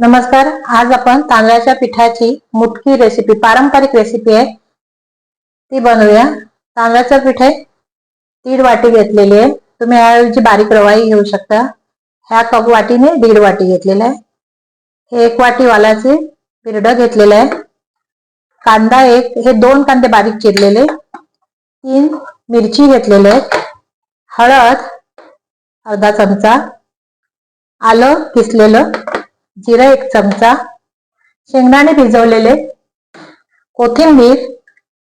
नमस्कार आज आपण तांदळाच्या पिठाची मुटकी रेसिपी पारंपरिक रेसिपी आहे. ती बनवूया. तांदळाचं पीठ आहे. दीड वाटी घेतलेली आहे. तुम्ही याऐवजी बारीक रवाई घेऊ शकता. ह्या कप वाटीने दीड वाटी घेतलेला आहे. हे एक वाटी वालाचे पिरडं घेतलेलं आहे. कांदा एक हे दोन कांदे बारीक चिरलेले. तीन मिरची घेतलेले आहेत. हळद अर्धा चमचा. आलं किसलेलं. जिरं एक चमचा शेंगदाणे भिजवलेले कोथिंबीर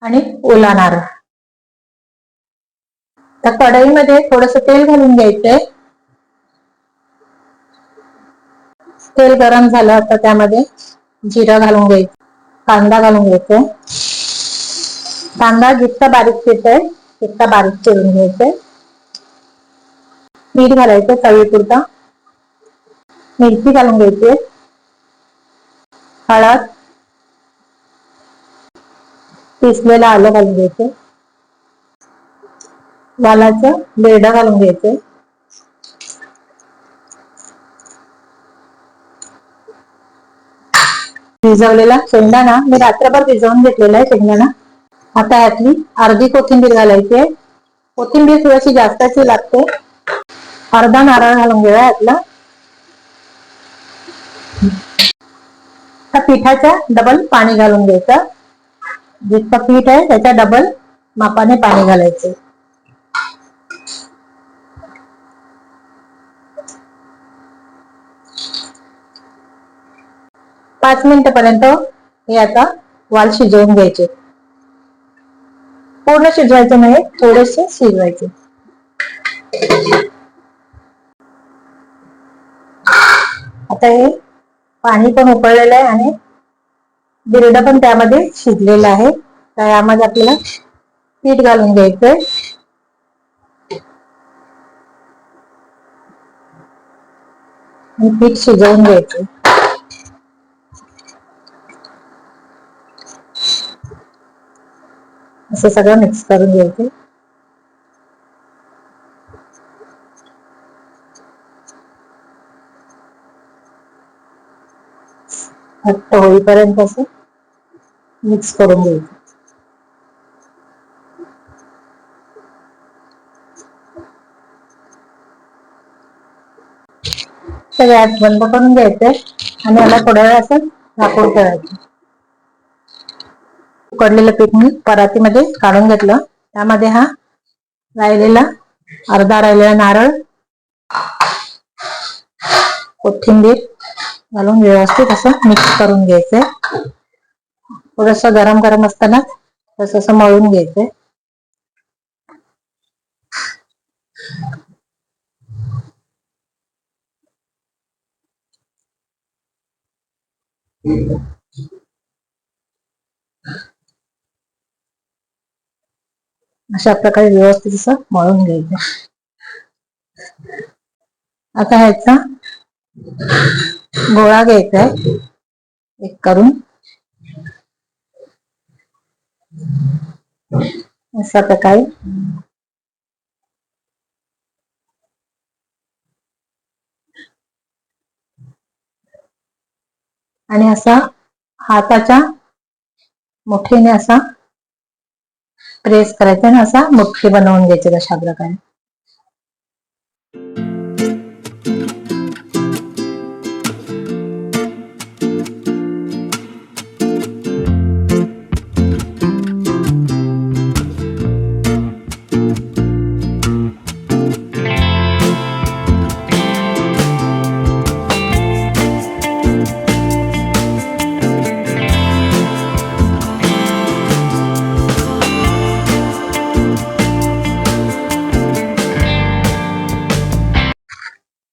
आणि ओला नारळ तर कढईमध्ये थोडस तेल घालून घ्यायचंय. तेल गरम झालं आता त्यामध्ये जिरं घालून घ्यायचं कांदा घालून घ्यायचा कांदा जितका बारीक चिरतोय तितका बारीक चिरून घ्यायचंय. मीठ घालायचं चवीपुरता मिरची घालून घ्यायची. हळद. पिसलेलं आलं घालून घ्यायचं. वालाचं बेरड घालून घ्यायचं. भिजवलेला शेंगदाणा मी रात्रभर भिजवून घेतलेला आहे शेंगदाणा. आता यातली अर्धी कोथिंबीर घालायची आहे. कोथिंबीर थोडीशी जास्तची लागते. अर्धा नारळ घालून घेऊया यातला. पिठाच्या डबल पाणी घालून घ्यायचं. जितकं पीठ आहे त्याच्या डबल मापाने पाणी घालायचे. पाच मिनिट पर्यंत हे आता वाल शिजवून घ्यायचे. पूर्ण शिजवायचे नाही थोडेसे शिजवायचे. आता हे पाणी पण उकळलेलं आहे आणि बिरड पण त्यामध्ये शिजलेलं आहे. तर यामध्ये आपल्याला पीठ घालून घ्यायचंय. पीठ शिजवून घ्यायचं असं सगळं मिक्स करून घ्यायचं घट्ट होईपर्यंत असं मिक्स करून घ्यायचं. गॅस बंद करून घ्यायचंय आणि याला थोड्या वेळ असं झाकून ठेवायचं. उकडलेलं पीठ मी परातीमध्ये काढून घेतलं. त्यामध्ये हा राहिलेला अर्धा राहिलेला नारळ कोथिंबीर घालून व्यवस्थित असं मिक्स करून घ्यायचंय थोडस गरम गरम असताना तस असं मळून घ्यायचंय अशा प्रकारे व्यवस्थित असं मळून घ्यायचं. आता ह्याचा गोळा घ्यायचा आहे एक करून. अशा प्रकारे. आणि असा हाताच्या मुठीने असा प्रेस करायचा आणि असा मुठ्ठी बनवून घ्यायचा अशा प्रकारे.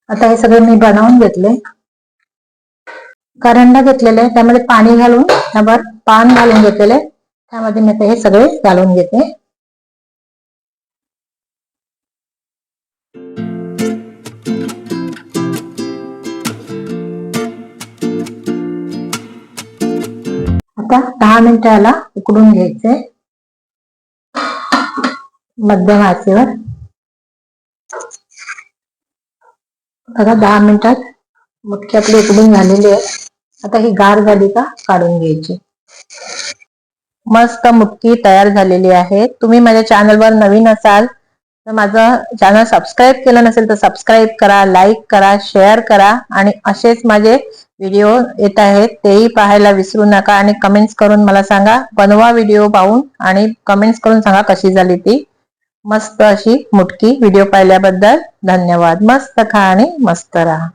आता हे सगळं मी बनवून घेतले. करंडा घेतलेले त्यामध्ये पाणी घालून त्यावर पान घालून घेतलेले. त्यामध्ये मी हे सगळे घालून घेते. आता दहा मिनिटाला उकडून घ्यायचे. मध्यम आचेवर. बघा दहा मिनिटात मटकी आपली उकडून झालेली आहे. आता ही गार झाली का काढून घ्यायची. मस्त मुटकी तयार झालेली आहे. तुम्ही माझ्या चॅनलवर नवीन असाल तर माझं चॅनल सबस्क्राईब केलं नसेल तर सबस्क्राईब करा लाईक करा शेअर करा आणि असेच माझे व्हिडिओ येत आहेत तेही पाहायला विसरू नका. आणि कमेंट्स करून मला सांगा बनवा व्हिडिओ पाहून आणि कमेंट्स करून सांगा कशी झाली ती. मस्त अशी मुटकी व्हिडिओ पाहिल्याबद्दल धन्यवाद. मस्त खा आणि मस्त राहा.